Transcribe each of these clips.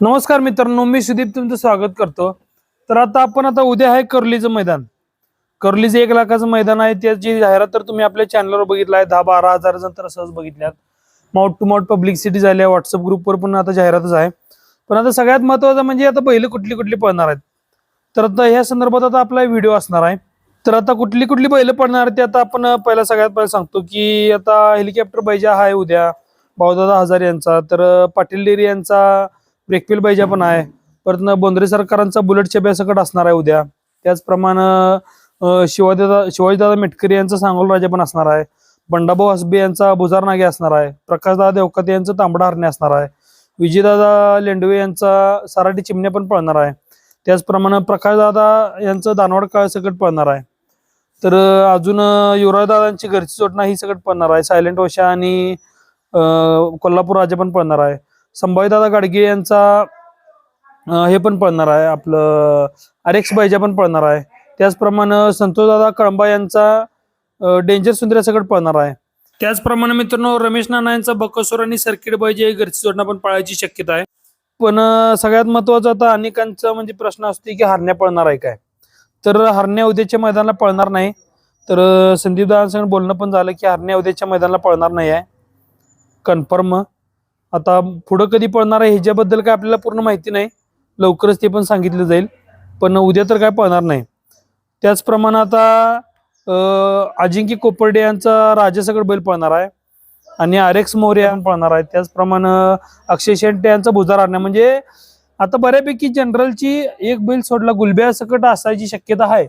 नमस्कार मित्रांनो मी सुदीप तुमचं स्वागत करतो. तर आता आपण आता उद्या आहे कर्लीचं मैदान. कर्लीचं एक लाखाचं मैदान आहे. त्याची जाहिरात तर तुम्ही आपल्या चॅनलवर बघितलं आहे. दहा बारा हजार जण तर सहज बघितल्यात. माउट टू माउट पब्लिसिटी झाली आहे. व्हॉट्सअप ग्रुपवर पण आता जाहिरातच आहे. पण आता सगळ्यात महत्वाचं म्हणजे आता पहिलं कुठली कुठली पळणार आहेत? तर आता ह्या संदर्भात आता आपला व्हिडिओ असणार आहे. तर आता कुठली कुठली बैलं पडणार ते आता आपण पहिला सगळ्यात पहिला सांगतो की आता हेलिकॉप्टर बैजा आहे उद्या भाऊदादा हजार यांचा तर पाटील डेअरी यांचा ब्रेकफिल बैजा पण आहे. परत बोंद्रे सरकारांचा बुलेट सकट असणार आहे उद्या? त्याचप्रमाणे शिवाजीदा शिवाजीदादा शिवाजीदादा मेटकरी यांचा सांगोल राजा पण असणार आहे. बंडाभाऊ हसबे यांचा बुजार नागे असणार आहे. प्रकाशदादा देवकते यांचं तांबडा हरणे असणार आहे. विजयदादा लेंडवे यांचा सराटी चिमण्या पण पळणार आहे. त्याचप्रमाणे प्रकाशदादा यांचं दानवाड काळ सकट पळणार आहे. तर अजून युवराजदादांची घरची चोटणा ही सकट पळणार आहे. सायलेंट ओशा आणि कोल्हापूर राजा पण पळणार आहे. संभाजीदादा गाडगे यांचा हे पण पळणार आहे आपलं आरेक्स बायजा पण पळणार आहे. त्याचप्रमाणे संतोषदादा कळंबा यांचा डेंजर सुंदर पळणार आहे. त्याचप्रमाणे मित्रांनो रमेश नाना यांचा बकसूर आणि सर्किट बायजे घरची जोडणं पण पळायची शक्यता आहे. पण सगळ्यात महत्वाचं आता अनेकांचा म्हणजे प्रश्न असतो की हरण्या पळणार आहे काय? तर हरण्या उद्याच्या मैदानाला पळणार नाही. तर संदीप दादांसंग बोलणं पण झालं की हरण्या उद्याच्या मैदानाला पळणार नाही आहे. कन्फर्म. आता पुढं कधी पळणार आहे ह्याच्याबद्दल काय आपल्याला पूर्ण माहिती नाही. लवकरच ते पण सांगितलं जाईल. पण उद्या तर काय पळणार नाही. त्याचप्रमाणे आता अजिंक्य कोपर्डे यांचा राजासगड बैल पळणार आहे. आणि आर एक्स मोर्या पळणार आहे. त्याचप्रमाणे अक्षय शेट्टे यांचा भुजार आणण्या म्हणजे आता बऱ्यापैकी जनरलची एक बैल सोडला गुलब्या सकट असायची शक्यता आहे.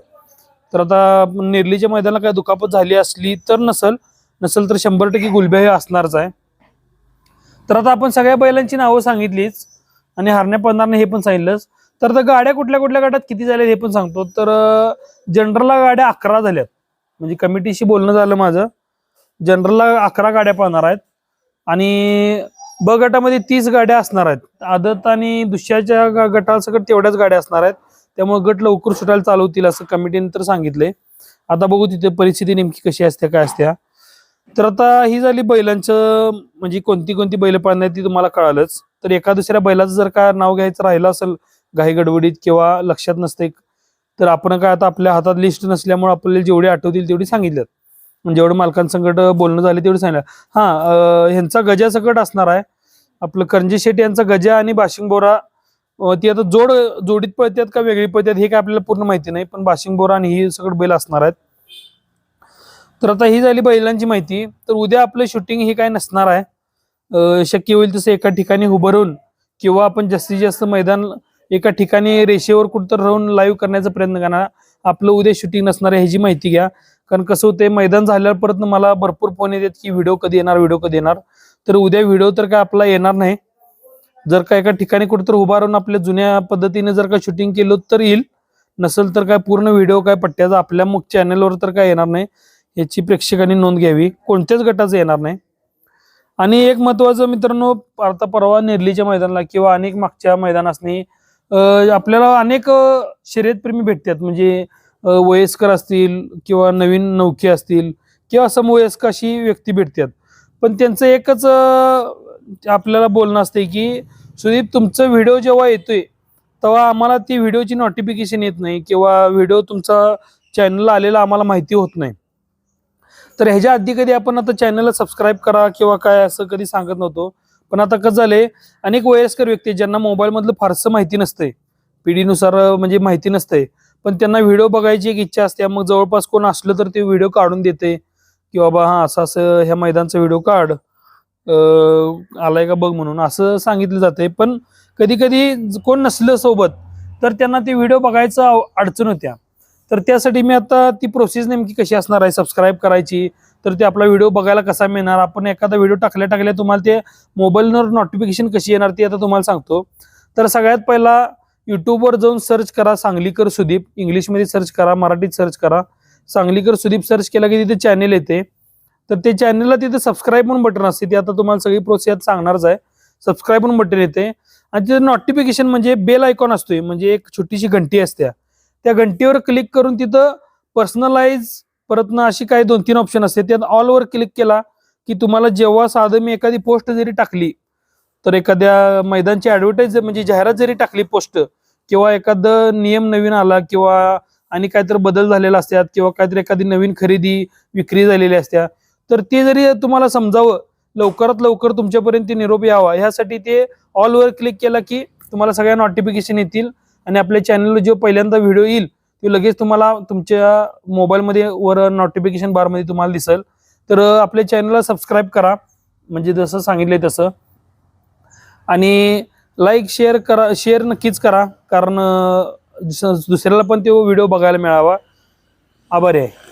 तर आता निर्लीच्या मैदानाला काय दुखापत झाली असली तर नसल. नसल तर शंभर टक्के गुलब्या हे असणारच आहे. तर आता आपण सगळ्या बैलांची नावं सांगितलीच आणि हरण्या पडणार नाही हे पण सांगितलंच. तर आता गाड्या कुठल्या कुठल्या गटात किती झाल्या हे पण सांगतो. तर जनरलला गाड्या अकरा झाल्यात. म्हणजे कमिटीशी बोलणं झालं माझं. जनरलला अकरा गाड्या पाहणार आहेत. आणि ब गटामध्ये तीस गाड्या असणार आहेत. आदत आणि दुसऱ्याच्या ग- गटासकट तेवढ्याच गाड्या असणार आहेत. त्यामुळे गट लवकर सुटायला चालू होतील असं कमिटीने तर सांगितले आता बघू तिथे परिस्थिती नेमकी कशी असते काय असते. तर आता ही झाली बैलांचं म्हणजे कोणती कोणती बैल पाळणार ती तुम्हाला कळालंच. तर एका दुसऱ्या बैलाचं जर का नाव घ्यायचं राहिलं असेल घाई गडबडीत किंवा लक्षात नसते तर आपण काय आता आपल्या हातात लिस्ट नसल्यामुळे आपल्याला जेवढी आठवतील तेवढी सांगितल्यात. म्हणजे जेवढं मालकांसंकट बोलणं झाले तेवढं सांगितलं. हा ह्यांचा गजा सकट असणार आहे. आपलं करंजी शेट्टी यांचा गजा आणि बाशिंग बोरा ती आता जोड जोडीत पळतात का वेगळी पळतात हे काय आपल्याला पूर्ण माहिती नाही पण बाशिंग बोरा आणि ही सगळं बैल असणार आहेत. तर आता ही झाली बैलांची माहिती. तर उद्या आपलं शूटिंग हे काय नसणार आहे. शक्य होईल तसं एका ठिकाणी उभं राहून किंवा आपण जास्तीत जास्त मैदान एका ठिकाणी रेषेवर कुठं राहून लाईव्ह करण्याचा प्रयत्न करणार. आपलं उद्या शूटिंग नसणार आहे ह्याची माहिती घ्या. कारण कसं होते मैदान झाल्यावर परत मला भरपूर फोन येतात की व्हिडिओ कधी येणार व्हिडिओ कधी येणार. तर उद्या व्हिडिओ तर काय आपला येणार नाही. जर का एका ठिकाणी कुठं उभा राहून आपल्या जुन्या पद्धतीने जर का शूटिंग केलं तर येईल. नसेल तर काय पूर्ण व्हिडिओ काय पट्ट्याचा आपल्या मुख चॅनलवर तर काय येणार नाही. याची प्रेक्षकांनी नोंद घ्यावी. कोणत्याच गटाचं येणार नाही. आणि एक महत्वाचं मित्रांनो आता परवा नेरलीच्या मैदानाला किंवा अनेक मागच्या मैदानासनी आपल्याला अनेक शर्यतप्रेमी भेटतात. म्हणजे वयस्कर असतील किंवा नवीन नौके असतील किंवा समवयस्क अशी व्यक्ती भेटतात. पण त्यांचं एकच आपल्याला बोलणं असते की सुदीप तुमचं व्हिडिओ जेव्हा येतोय तेव्हा आम्हाला ती व्हिडिओची नोटिफिकेशन येत नाही किंवा व्हिडिओ तुमचा चॅनलला आलेला आम्हाला माहिती होत नाही. तर ह्याच्या आधी कधी आपण आता चॅनलला सबस्क्राईब करा किंवा काय असं कधी सांगत नव्हतो. पण आता कसं झालंय अनेक वयस्कर व्यक्ती ज्यांना मोबाईलमधलं फारसं माहिती नसते पिढीनुसार म्हणजे माहिती नसते पण त्यांना व्हिडिओ बघायची एक इच्छा असते मग जवळपास कोण असलं तर ते व्हिडिओ काढून देते. की बाबा हा असं असं ह्या मैदानचा व्हिडिओ काढ. आलाय का बघ म्हणून. असं सांगितलं जाते पण कधी कधी कोण नसलं सोबत तर त्यांना ते व्हिडिओ बघायचं अडचण होत्या. तर त्यासाठी मी आता ती प्रोसेस नेमकी कशी असणार आहे सबस्क्राईब करायची तर ते आपला व्हिडिओ बघायला कसा मिळणार? आपण एखादा व्हिडिओ टाकल्या टाकल्या तुम्हाला ते मोबाईलवर नोटिफिकेशन कशी येणार ती आता तुम्हाला सांगतो. तर सगळ्यात पहिला यूट्यूबवर जाऊन सर्च करा सांगलीकर सुदीप. इंग्लिशमध्ये सर्च करा मराठीत सर्च करा. सांगलीकर सुदीप सर्च केला की तिथे चॅनेल येते. तर ते चॅनेलला तिथे सबस्क्राईब म्हणून बटन असते. ते आता तुम्हाला सगळी प्रोसेस सांगणारच आहे. सबस्क्राईब म्हणून बटन येते. आणि तिथे नोटिफिकेशन म्हणजे बेल आयकॉन असतोय. म्हणजे एक छोटीशी घंटी असते. त्या घंटीवर क्लिक करून तिथं पर्सनलाइज परत ना अशी काही दोन तीन ऑप्शन असते. त्यात ऑलवर क्लिक केला की तुम्हाला जेव्हा साधं मी एखादी पोस्ट जरी टाकली तर एखाद्या मैदानची ॲडव्हर्टाईज म्हणजे जाहिरात जरी टाकली पोस्ट किंवा एखादं नियम नवीन आला किंवा आणि काहीतरी बदल झालेला असतात किंवा काहीतरी एखादी नवीन खरेदी विक्री झालेली असत्या तर ते जरी तुम्हाला समजावं लवकरात लवकर तुमच्यापर्यंत निरोप यावा. ह्यासाठी ते ऑल वर क्लिक केला की तुम्हाला सगळ्या नोटिफिकेशन येतील. आणि आपल्या चॅनलला जो पहिल्यांदा व्हिडिओ येईल तो लगेच तुम्हाला तुमच्या मोबाईलमध्ये वर नोटिफिकेशन बारमध्ये तुम्हाला दिसेल. तर आपल्या चॅनलला सबस्क्राईब करा. म्हणजे जसं सांगितलंय तसं. आणि लाईक शेअर करा शेअर नक्कीच करा. कारण दुस- दुसऱ्याला पण तो व्हिडिओ बघायला मिळावा. आभारी आहे.